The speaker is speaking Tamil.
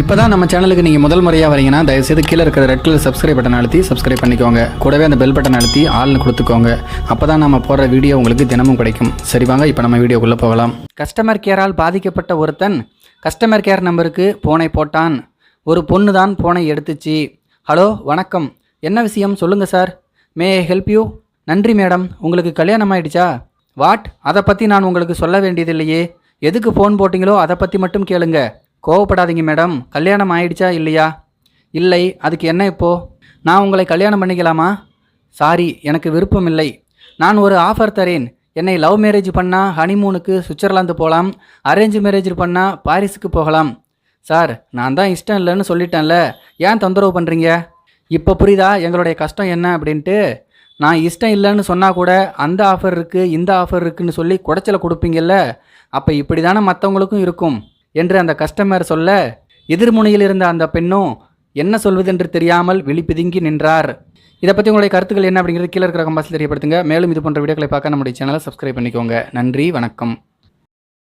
இப்போ தான் நம்ம சேனலுக்கு நீங்கள் முதல் முறையாக வரீங்கன்னா தயவுசெய்து கீழே இருக்கிற ரெட் கலர் சப்ஸ்கிரைப் பட்டன் அழுத்தி சப்ஸ்கிரைப் பண்ணிக்கோங்க. கூடவே அந்த பெல் பட்டன் அழுத்தி ஆள்னு கொடுத்துக்கோங்க. அப்போ தான் நம்ம போடுற வீடியோ உங்களுக்கு தினமும் கிடைக்கும். சரி வாங்க இப்போ நம்ம வீடியோக்குள்ளே போகலாம். கஸ்டமர் கேரால் பாதிக்கப்பட்ட ஒருத்தன் கஸ்டமர் கேர் நம்பருக்கு போனை போட்டான். ஒரு பொண்ணு தான் போனை எடுத்துச்சு. ஹலோ வணக்கம். என்ன விஷயம்? சொல்லுங்கள் சார் மே ஹெல்ப் யூ நன்றி மேடம் உங்களுக்கு கல்யாணம் ஆயிடுச்சா? வாட் அதை பற்றி நான் உங்களுக்கு சொல்ல வேண்டியதில்லையே. எதுக்கு ஃபோன் போட்டிங்களோ அதை பற்றி மட்டும் கேளுங்கள் கோவப்படாதீங்க மேடம். கல்யாணம் ஆயிடுச்சா இல்லையா? இல்லை. அதுக்கு என்ன இப்போ? நான் உங்களை கல்யாணம் பண்ணிக்கலாமா? சாரி எனக்கு விருப்பம் இல்லை. நான் ஒரு ஆஃபர் தரேன். என்னை லவ் மேரேஜ் பண்ணால் ஹனிமூனுக்கு சுவிட்சர்லாந்து போகலாம். அரேஞ்ச் மேரேஜ் பண்ணால் பாரிஸுக்கு போகலாம். சார் நான் தான் இஷ்டம் இல்லைன்னு சொல்லிட்டேன்ல. ஏன் தொந்தரவு பண்ணுறீங்க இப்போ புரியுதா? எங்களுடைய கஷ்டம் என்ன அப்படின்ட்டு? நான் இஷ்டம் இல்லைன்னு சொன்னால் கூட அந்த ஆஃபர் இருக்குது இந்த ஆஃபர் இருக்குன்னு சொல்லி குடைச்சலை கொடுப்பீங்கல்ல? அப்போ இப்படி தானே மற்றவங்களுக்கும் இருக்கும். என்று அந்த கஸ்டமர் சொல்ல எதிர்முனையில் இருந்த அந்த பெண்ணும் என்ன சொல்வதென்று தெரியாமல் விழிப்பிதுங்கி நின்றார். இதை பற்றி உங்களுடைய கருத்துக்கள் என்ன அப்படிங்கிறது கீழே இருக்கிற கம்பாஸில் தெரியப்படுத்துங்க. மேலும் இது போன்ற வீடியோக்களை பார்க்க நம்முடைய சேனலை சப்ஸ்கிரைப் பண்ணிக்கோங்க. நன்றி வணக்கம்.